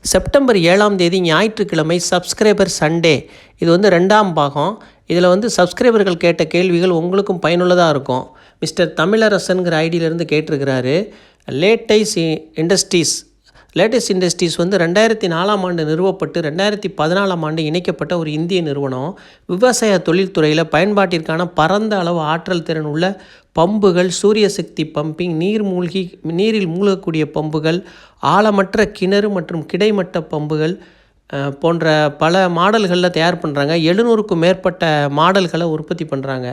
September ஏழாம் தேதி ஞாயிற்றுக்கிழமை சப்ஸ்கிரைபர் சண்டே. இது வந்து ரெண்டாம் பாகம். இதில் வந்து சப்ஸ்கிரைபர்கள் கேட்ட கேள்விகள் உங்களுக்கும் பயனுள்ளதாக இருக்கும். மிஸ்டர் தமிழரசன்கிற ஐடியிலேருந்து கேட்டிருக்கிறாரு. லேட்டைஸ் இண்டஸ்ட்ரீஸ் லேட்டஸ்ட் இண்டஸ்ட்ரீஸ் வந்து ரெண்டாயிரத்தி நாலாம் ஆண்டு நிறுவப்பட்டு ரெண்டாயிரத்தி பதினாலாம் ஆண்டு இணைக்கப்பட்ட ஒரு இந்திய நிறுவனம். விவசாய தொழில்துறையில் பயன்பாட்டிற்கான பரந்த அளவு ஆற்றல் திறன் உள்ள பம்புகள் சூரிய சக்தி பம்பிங் நீர் மூழ்கி நீரில் மூழ்கக்கூடிய பம்புகள் ஆழமற்ற கிணறு மற்றும் கிடைமட்ட பம்புகள் போன்ற பல மாடல்களில் தயார் பண்ணுறாங்க எழுநூறுக்கும் மேற்பட்ட மாடல்களை உற்பத்தி பண்ணுறாங்க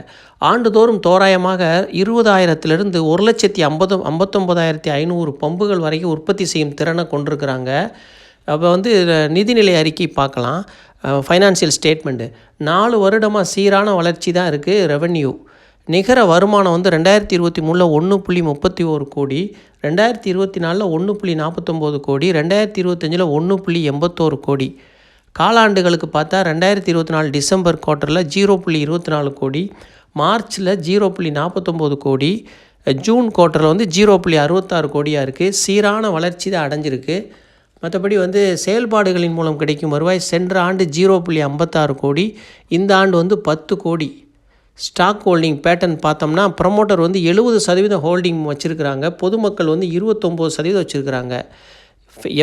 ஆண்டுதோறும் தோராயமாக இருபதாயிரத்திலிருந்து ஒரு லட்சத்தி ஐம்பது ஐம்பத்தொம்பதாயிரத்தி ஐநூறு பம்புகள் வரைக்கும் உற்பத்தி செய்யும் திறனை கொண்டிருக்கிறாங்க. அப்போ வந்து நிதிநிலை அறிக்கை பார்க்கலாம். ஃபைனான்சியல் ஸ்டேட்மெண்ட்டு நாலு வருடமாக சீரான வளர்ச்சி தான் இருக்குது ரெவென்யூ நிகர வருமானம் வந்து ரெண்டாயிரத்தி இருபத்தி மூணில் ஒன்று புள்ளி முப்பத்தி ஒரு கோடி ரெண்டாயிரத்தி இருபத்தி நாலில் ஒன்று புள்ளி நாற்பத்தொம்போது கோடி ரெண்டாயிரத்தி இருபத்தஞ்சில் ஒன்று புள்ளி எண்பத்தோரு கோடி. காலாண்டுகளுக்கு பார்த்தா ரெண்டாயிரத்தி இருபத்தி நாலு டிசம்பர் குவார்ட்டரில் ஜீரோ புள்ளி இருபத்தி நாலு கோடி மார்ச்சில் ஜீரோ புள்ளி நாற்பத்தொம்போது கோடி ஜூன் குவார்ட்டரில் வந்து ஜீரோ புள்ளி அறுபத்தாறு கோடியாக இருக்குது சீரான வளர்ச்சி தான் அடைஞ்சிருக்கு. மற்றபடி வந்து செயல்பாடுகளின் மூலம் கிடைக்கும் வருவாய் சென்ற ஆண்டு ஜீரோ புள்ளி ஐம்பத்தாறு கோடி இந்த ஆண்டு வந்து பத்து கோடி. ஸ்டாக் ஹோல்டிங் பேட்டர்ன் பார்த்தோம்னா ப்ரமோட்டர் வந்து எழுபது சதவீதம் ஹோல்டிங் வச்சுருக்கிறாங்க. பொதுமக்கள் வந்து இருபத்தொம்போது சதவீதம் வச்சுருக்கிறாங்க.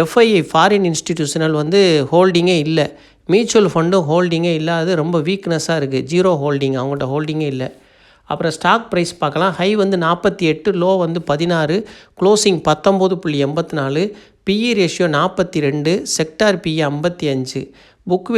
எஃப்ஐஐ ஃபாரின் இன்ஸ்டிடியூஷனல் வந்து ஹோல்டிங்கே இல்லை. மியூச்சுவல் ஃபண்டும் ஹோல்டிங்கே இல்லாது ரொம்ப வீக்னஸாக இருக்குது ஜீரோ ஹோல்டிங் அவங்கள்ட்ட ஹோல்டிங்கே இல்லை. அப்புறம் ஸ்டாக் ப்ரைஸ் பார்க்கலாம். ஹை வந்து நாற்பத்தி எட்டு லோ வந்து பதினாறு க்ளோசிங் பத்தொம்போது புள்ளி எண்பத்தி நாலு பிஇ ரேஷியோ நாற்பத்தி ரெண்டு செக்டார் பிஇ ஐம்பத்தி அஞ்சு. புக்